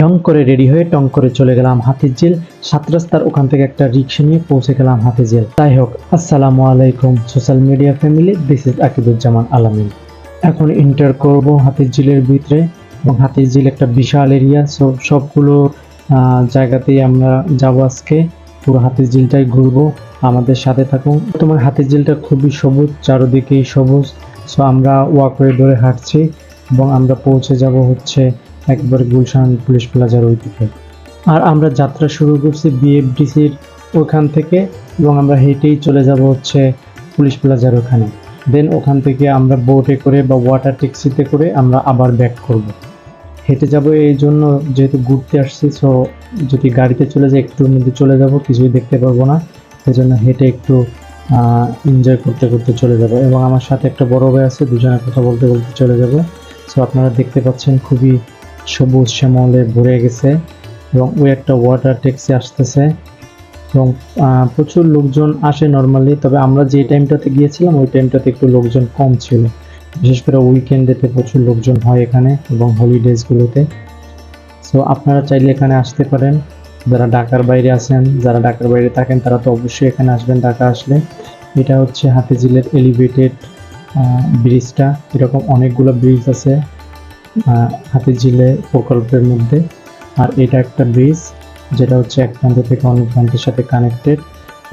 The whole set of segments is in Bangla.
ঢং করে রেডি হয়ে টং করে চলে গেলাম হাতিঝিল সাত রাস্তার ওখান থেকে একটা রিক্সা নিয়ে পৌঁছে গেলাম হাতিঝিল তাই হোক, আসসালামু আলাইকুম, social media family this is Akibuzzaman Alamin. এখন এন্টার করব জেলের ভিতরে এবং হাতিঝিল একটা বিশাল এরিয়া সো সবগুলো জায়গাতেই আমরা যাব আজকে। পুরো হাতির ঝিলটাই ঘুরবো। আমাদের সাথে থাকুন। তোমার হাতির ঝিলটা খুবই সবুজ চারদিকেই সবুজ। সো আমরা ওয়াকওয়ে ধরে হাঁটছি এবং আমরা পৌঁছে যাব হচ্ছে একবার গুলশান পুলিশ প্লাজার ওই দিকে আর আমরা যাত্রা শুরু করছি বিএফডিসির ওখান থেকে এবং আমরা হেঁটেই চলে যাব হচ্ছে পুলিশ প্লাজার ওখানে। দেন ওখান থেকে আমরা বোটে করে বা ওয়াটার ট্যাক্সিতে করে আমরা আবার ব্যাক করব। হেঁটে যাব এই জন্য যেহেতু ঘুরতে আসছি সো যদি গাড়িতে চলে যাই, একটুর মধ্যে চলে যাব, কিছুই দেখতে পারব না। সেই জন্য হেঁটে একটু এনজয় করতে করতে চলে যাব। এবং আমার সাথে একটা বড় ভাই আছে দুজনে কথা বলতে বলতে চলে যাব। সো আপনারা দেখতে পাচ্ছেন খুবই সবুজ শ্যামলে ভরে গেছে এবং ওই একটা ওয়াটার ট্যাক্সি আসতেছে। এবং প্রচুর লোকজন আসে নর্মালি তবে আমরা যে টাইমটাতে গিয়েছিলাম, ওই টাইমটাতে একটু লোকজন কম ছিল। বিশেষ করে উইকেন্ডেতে প্রচুর লোকজন হয় এখানে এবং হলিডেজগুলোতে সো আপনারা চাইলে এখানে আসতে পারেন। যারা ঢাকার বাইরে আছেন, যারা ঢাকার বাইরে থাকেন, তারা তো অবশ্যই এখানে আসবেন, ঢাকা আসলে। এটা হচ্ছে হাতিঝিলের এলিভেটেড ব্রিজটা এরকম অনেকগুলো ব্রিজ আছে হাতিঝিলে প্রকল্পের মধ্যে। আর এটা একটা ব্রিজ যেটা হচ্ছে এক প্রান্ত থেকে অন্য প্রান্তের সাথে কানেক্টেড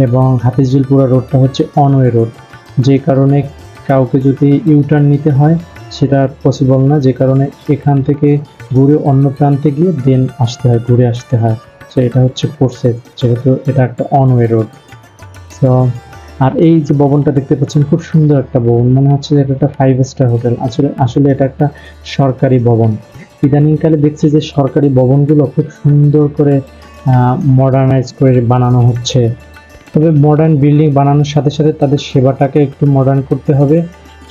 এবং হাতিঝিল পুরো রোডটা হচ্ছে অনওয়ে রোড যে কারণে কাউকে যদি ইউটার্ন নিতে হয়, সেটা পসিবল না। যে কারণে এখান থেকে ঘুরে অন্য প্রান্তে গিয়ে দেন আসতে হয়, ঘুরে আসতে হয়। তো এটা হচ্ছে ফোর্সেস যেহেতু এটা একটা অনওয়ে রোড সো আর এই যে ভবনটা দেখতে পাচ্ছেন, খুব সুন্দর একটা ভবন। মনে হচ্ছে যে এটা একটা ফাইভ স্টার হোটেল আসলে আসলে এটা একটা সরকারি ভবন। ইদানিংকালে দেখছি যে সরকারি ভবনগুলো খুব সুন্দর করে মডার্নাইজ করে বানানো হচ্ছে। তবে মডার্ন বিল্ডিং বানানোর সাথে সাথে তাদের সেবাটাকে একটু মডার্ন করতে হবে।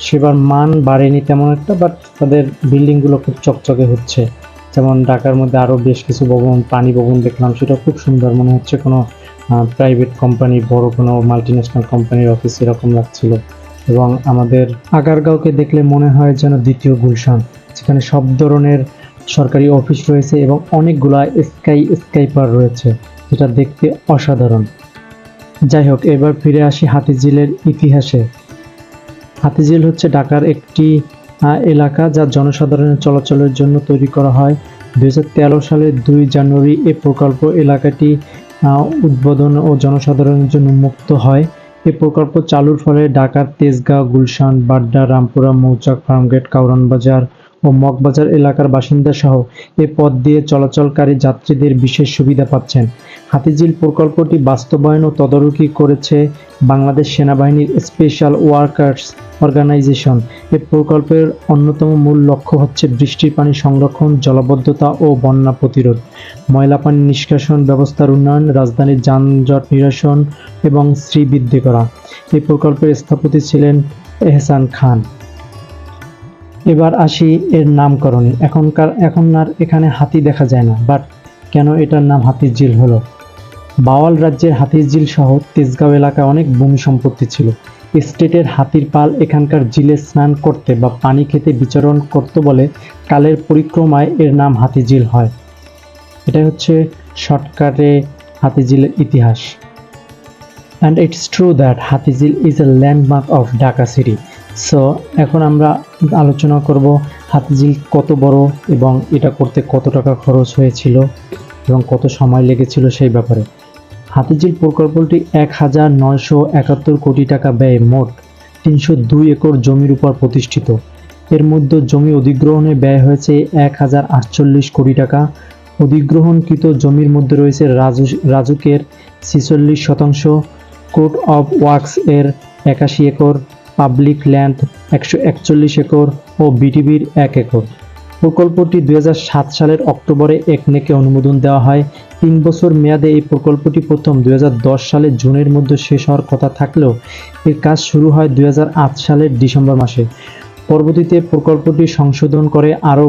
সেবার মান বাড়েনি তেমন একটা বাট তাদের বিল্ডিংগুলো খুব চকচকে হচ্ছে। যেমন ঢাকার মধ্যে আরও বেশ কিছু ভবন, পানি ভবন দেখলাম, সেটা খুব সুন্দর মনে হচ্ছে কোনো প্রাইভেট কোম্পানি বড় কোনো মাল্টিন্যাশনাল কোম্পানির অফিস এরকম লাগছিল। এবং আমাদের আগারগাঁওকে দেখলে মনে হয় যেন দ্বিতীয় গুলশান, যেখানে সব ধরনের সরকারি অফিস রয়েছে এবং অনেকগুলা স্কাই স্কাইপার রয়েছে, যেটা দেখতে অসাধারণ। যাই হোক এবার ফিরে আসি হাতিঝিলের ইতিহাসে। হাতিঝিল হচ্ছে ঢাকার একটি এলাকা যা জনসাধারণের চলাচলের জন্য তৈরি করা হয়। দু হাজার তেরো সালের দুই জানুয়ারি এই প্রকল্প এলাকাটি উদ্বোধন ও জনসাধারণের জন্য মুক্ত হয়। এই প্রকল্প চালুর ফলে ঢাকার তেজগাঁও, গুলশান, বাড্ডা, রামপুরা, মৌচাক, ফার্মগেট কাউরান বাজার ও মগবাজার এলাকার বাসিন্দা সহ এ পথ দিয়ে চলাচলকারী যাত্রীদের বিশেষ সুবিধা পাচ্ছেন। হাতিঝিল প্রকল্পটি বাস্তবায়ন ও তদারকি করেছে বাংলাদেশ সেনাবাহিনীর স্পেশাল ওয়ার্কার্স অর্গানাইজেশন। এই প্রকল্পের অন্যতম মূল লক্ষ্য হচ্ছে বৃষ্টির পানি সংরক্ষণ, জলাবদ্ধতা ও বন্যা প্রতিরোধ। ময়লা পানি নিষ্কাশন ব্যবস্থার উন্নয়ন, রাজধানীর যানজট নিরসন এবং শ্রীবৃদ্ধি করা। এই প্রকল্পের স্থপতি ছিলেন এহসান খান। এবার আসি এর নামকরণে। এখনকার এখন আর এখানে হাতি দেখা যায় না বাট কেন এটার নাম হাতির ঝিল হলো? বাওয়াল রাজ্যের হাতির ঝিল সহ তেজগাঁও এলাকায় অনেক ভূমি সম্পত্তি ছিল। স্টেটের হাতির পাল এখানকার ঝিলে স্নান করতে বা পানি খেতে বিচরণ করতে বলে কালের পরিক্রমায় এর নাম হাতি হাতিঝিল হয়। এটা হচ্ছে শর্টকাটে হাতিঝিলের ইতিহাস। And it's true that Hatirjheel is a landmark of Dhaka city so এখন আমরা আলোচনা করব হাতিঝিল কত বড় এবং এটা করতে কত টাকা খরচ হয়েছিল এবং কত সময় লেগেছিল সেই ব্যাপারে। হাতিঝিল প্রকল্পটি এক হাজার নয়শো একাত্তর কোটি টাকা ব্যয়ে মোট তিনশো দুই একর জমির উপর প্রতিষ্ঠিত। এর মধ্যে জমি অধিগ্রহণে ব্যয় হয়েছে এক হাজার আটচল্লিশ কোটি টাকা। অধিগ্রহণকৃত জমির মধ্যে রয়েছে রাজু, রাজুকের ছিচল্লিশ শতাংশ। কোর্ট অফ ওয়ার্কস এর একাশি একর। পাবলিক ল্যান্ড একশো একচল্লিশ একর ও বিটিভির এক একর। প্রকল্পটি দু হাজার সাত সালের অক্টোবরে একনেকে অনুমোদন দেওয়া হয়। তিন বছর মেয়াদে এই প্রকল্পটি প্রথম দুই সালের জুনের মধ্যে শেষ হওয়ার কথা থাকলেও এর কাজ শুরু হয় দু হাজার আট সালের ডিসেম্বর মাসে। পরবর্তীতে প্রকল্পটি সংশোধন করে আরও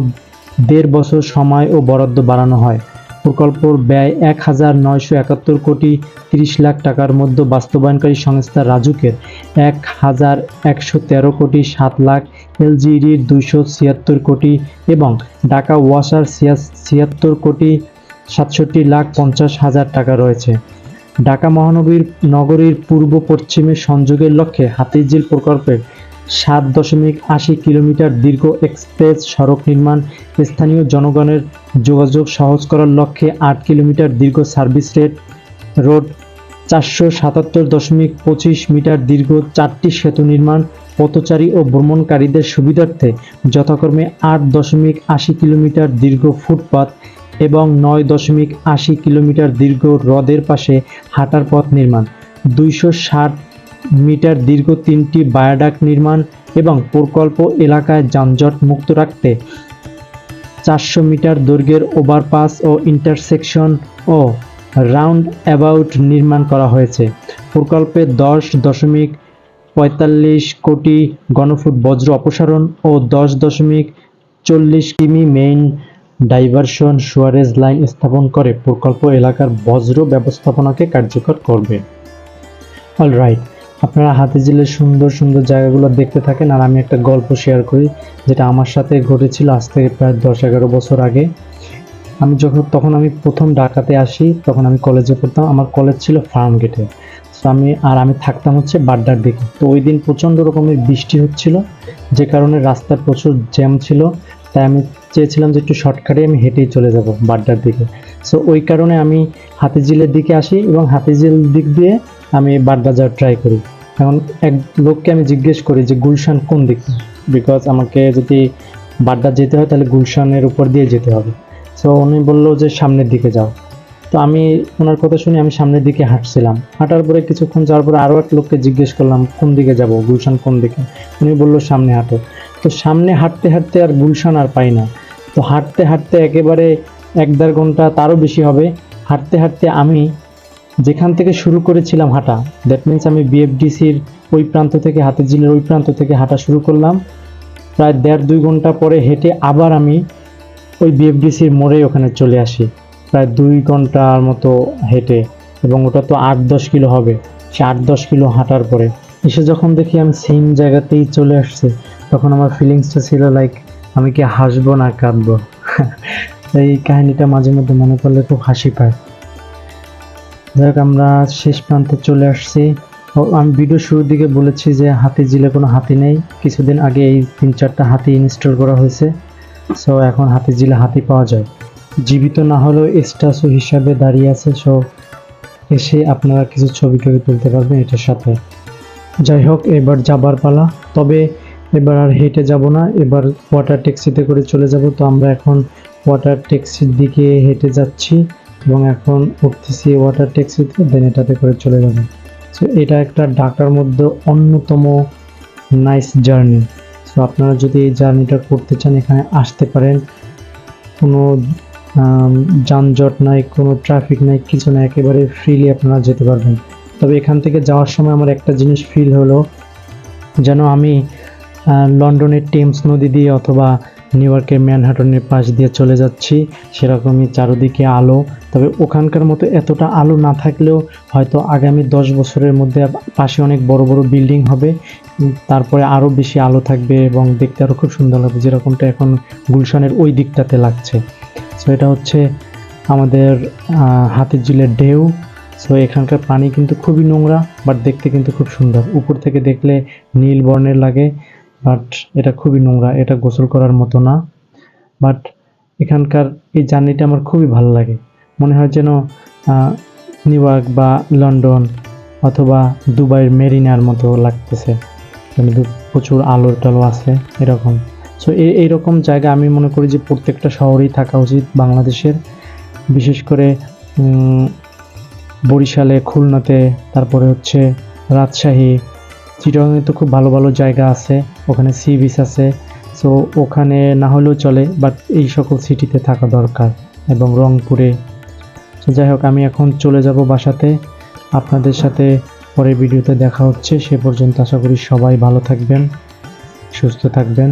দেড় বছর সময় ও বরাদ্দ বাড়ানো হয়। প্রকল্পর ব্যয় এক হাজার নয়শো একাত্তর কোটি তিরিশ লাখ টাকার মধ্যে বাস্তবায়নকারী সংস্থা রাজুকের এক হাজার একশো তেরো কোটি সাত লাখ এলজিইডির দুইশো ছিয়াত্তর কোটি এবং ঢাকা ওয়াসার ছিয়াত্তর কোটি সাতষট্টি লাখ পঞ্চাশ হাজার টাকা রয়েছে। ঢাকা মহানগরীর নগরীর পূর্ব পশ্চিমে সংযোগের লক্ষ্যে হাতিঝিল প্রকল্পের সাত দশমিক আশি কিলোমিটার দীর্ঘ এক্সপ্রেস সড়ক নির্মাণ স্থানীয় জনগণের যোগাযোগ সহজ করার লক্ষ্যে আট কিলোমিটার দীর্ঘ সার্ভিস রেট, রোড চারশো সাতাত্তর দশমিক পঁচিশ মিটার দীর্ঘ চারটি সেতু নির্মাণ, পথচারী ও ভ্রমণকারীদের সুবিধার্থে যথাক্রমে আট দশমিক আশি কিলোমিটার দীর্ঘ ফুটপাত এবং নয় দশমিক আশি কিলোমিটার দীর্ঘ হ্রদের পাশে হাঁটার পথ নির্মাণ। দুইশো ষাট মিটার দীর্ঘ তিনটি বায়োডাক নির্মাণ এবং প্রকল্প এলাকায় যানজট মুক্ত রাখতে, চারশো মিটার দৈর্ঘ্যের ওভারপাস ও ইন্টারসেকশন ও রাউন্ড অ্যাবাউট নির্মাণ করা হয়েছে। প্রকল্পে দশ দশমিক পঁয়তাল্লিশ কোটি ঘনফুট বজ্র অপসারণ ও দশ দশমিক চল্লিশ কিমি মেইন ডাইভারশন সুয়ারেজ লাইন স্থাপন করে প্রকল্প এলাকার বজ্র ব্যবস্থাপনাকে কার্যকর করবে। অল আপনারা হাতিঝিলের সুন্দর সুন্দর জায়গাগুলো দেখতে থাকেন আর আমি একটা গল্প শেয়ার করি যেটা আমার সাথে ঘটেছিল আজ থেকে প্রায় দশ, এগারো বছর আগে। আমি যখন, তখন আমি প্রথম ঢাকাতে আসি, তখন আমি কলেজে পড়তাম। আমার কলেজ ছিল ফার্ম গেটে। তো আমি, আর আমি থাকতাম হচ্ছে বাড্ডার দিকে। তো ওই দিন প্রচণ্ড রকমের বৃষ্টি হচ্ছিল, যে কারণে রাস্তায় প্রচুর জ্যাম ছিল। তাই আমি চেয়েছিলাম যে একটু শর্টকাটে আমি হেঁটেই চলে যাব বাড্ডার দিকে। সো ওই কারণে আমি হাতিঝিলের দিকে আসি এবং হাতিঝিল দিক দিয়ে আমি বাড্ডা যাওয়ার ট্রাই করি। এখন এক লোককে আমি জিজ্ঞেস করি যে, গুলশান কোন দিক? বিকজ আমাকে যদি বাড্ডা যেতে হয়, তাহলে গুলশানের উপর দিয়ে যেতে হবে। সো উনি বলল যে, সামনের দিকে যাও। তো আমি ওনার কথা শুনে আমি সামনের দিকে হাঁটছিলাম। হাঁটার পরে কিছুক্ষণ যাওয়ার পরে আরও এক লোককে জিজ্ঞেস করলাম, কোন দিকে যাব? গুলশান কোন দিকে? উনি বলল, সামনে হাঁটো। তো সামনে হাঁটতে হাঁটতে আর গুলশান আর পাই না। তো হাঁটতে হাঁটতে একেবারে এক দেড় ঘণ্টা তারও বেশি হবে। হাঁটতে হাঁটতে আমি যেখান থেকে শুরু করেছিলাম হাঁটা দ্যাট মিন্স আমি বিএফডিসির ওই প্রান্ত থেকে, হাতিঝিলের ওই প্রান্ত থেকে হাঁটা শুরু করলাম। প্রায় দেড় দুই ঘণ্টা পরে হেঁটে আবার আমি ওই বিএফডিসির মোড়ে ওখানে চলে আসি। প্রায় দুই ঘণ্টার মতো হেঁটে এবং ওটা তো আট দশ কিলো হবে। সে আট দশ কিলো হাঁটার পরে এসে যখন দেখি আমি সেম জায়গাতেই চলে আসছে, তখন আমার ফিলিংসটা ছিল লাইক আমি কি হাসবো না কাঁদবো? এই কাহিনিটা মাঝে মধ্যে মনে পড়লে খুব হাসি পায়। যাই আমরা শেষ প্রান্তে চলে আসছি। আমি ভিডিও শুরুর দিকে বলেছি যে হাতি জিলে কোনো হাতি নেই। কিছুদিন আগে এই তিন চারটা হাতি ইনস্টল করা হয়েছে। সো এখন হাতি জিলে হাতি পাওয়া যায়। জীবিত না হলেও স্ট্যাচু হিসাবে দাঁড়িয়ে আছে। সো এসে আপনারা কিছু ছবি টবি তুলতে পারবেন এটার সাথে। যাই হোক, এবার যাবার পালা। তবে এবার আর হেঁটে যাব না। এবার ওয়াটার ট্যাক্সিতে করে চলে যাব। তো আমরা এখন ওয়াটার ট্যাক্সির দিকে হেঁটে যাচ্ছি। এবং এখন উঠতেছি ওয়াটার ট্যাক্সিতে দেন এটাতে করে চলে যাব। সো এটা একটা ঢাকার মধ্যে অন্যতম নাইস জার্নি সো আপনারা যদি এই জার্নিটা করতে চান, এখানে আসতে পারেন। কোনো যানজট নাই, কোনো ট্রাফিক নাই, কিছু না, একেবারে ফ্রিলি আপনারা যেতে পারবেন। তবে এখান থেকে যাওয়ার সময় আমার একটা জিনিস ফিল হলো, যেন আমি লন্ডনের টেমস নদী দিয়ে অথবা নিউ ইয়র্কের ম্যানহাটনের পাশ দিয়ে চলে যাচ্ছি। সেরকমই চারদিকে আলো। তবে ওখানকার মতো এতটা আলো না থাকলেও হয়তো আগামী দশ বছরের মধ্যে পাশে অনেক বড় বড় বিল্ডিং হবে। তারপরে আরও বেশি আলো থাকবে এবং দেখতে আরও খুব সুন্দর লাগবে। যেরকমটা এখন গুলশানের ওই দিকটাতে লাগছে। সো এটা হচ্ছে আমাদের হাতির হাতিঝিলের ঢেউ। সো এখানকার পানি কিন্তু খুবই নোংরা বাট দেখতে কিন্তু খুব সুন্দর। উপর থেকে দেখলে নীল বর্ণের লাগে। বাট এটা খুবই নোংরা, এটা গোসল করার মতো না। বাট এখানকার এই জার্নিটা আমার খুবই ভালো লাগে। মনে হয় যেন নিউ ইয়র্ক বা লন্ডন অথবা দুবাইয়ের মেরিনার মতো লাগতেছে। প্রচুর আলো টালো আছে এরকম। সো এই এইরকম জায়গা আমি মনে করি যে প্রত্যেকটা শহরেই থাকা উচিত বাংলাদেশের। বিশেষ করে বরিশালে, খুলনাতে, তারপরে হচ্ছে রাজশাহী, চিটাগাংয়ে তো খুব ভালো ভালো জায়গা আছে। ওখানে সি বিচ আছে। সো ওখানে না হলেও চলে বাট এই সকল সিটিতে থাকা দরকার এবং রংপুরে। যাই হোক, আমি এখন চলে যাব বাসাতে। আপনাদের সাথে পরের ভিডিওতে দেখা হচ্ছে। সে পর্যন্ত আশা করি সবাই ভালো থাকবেন, সুস্থ থাকবেন।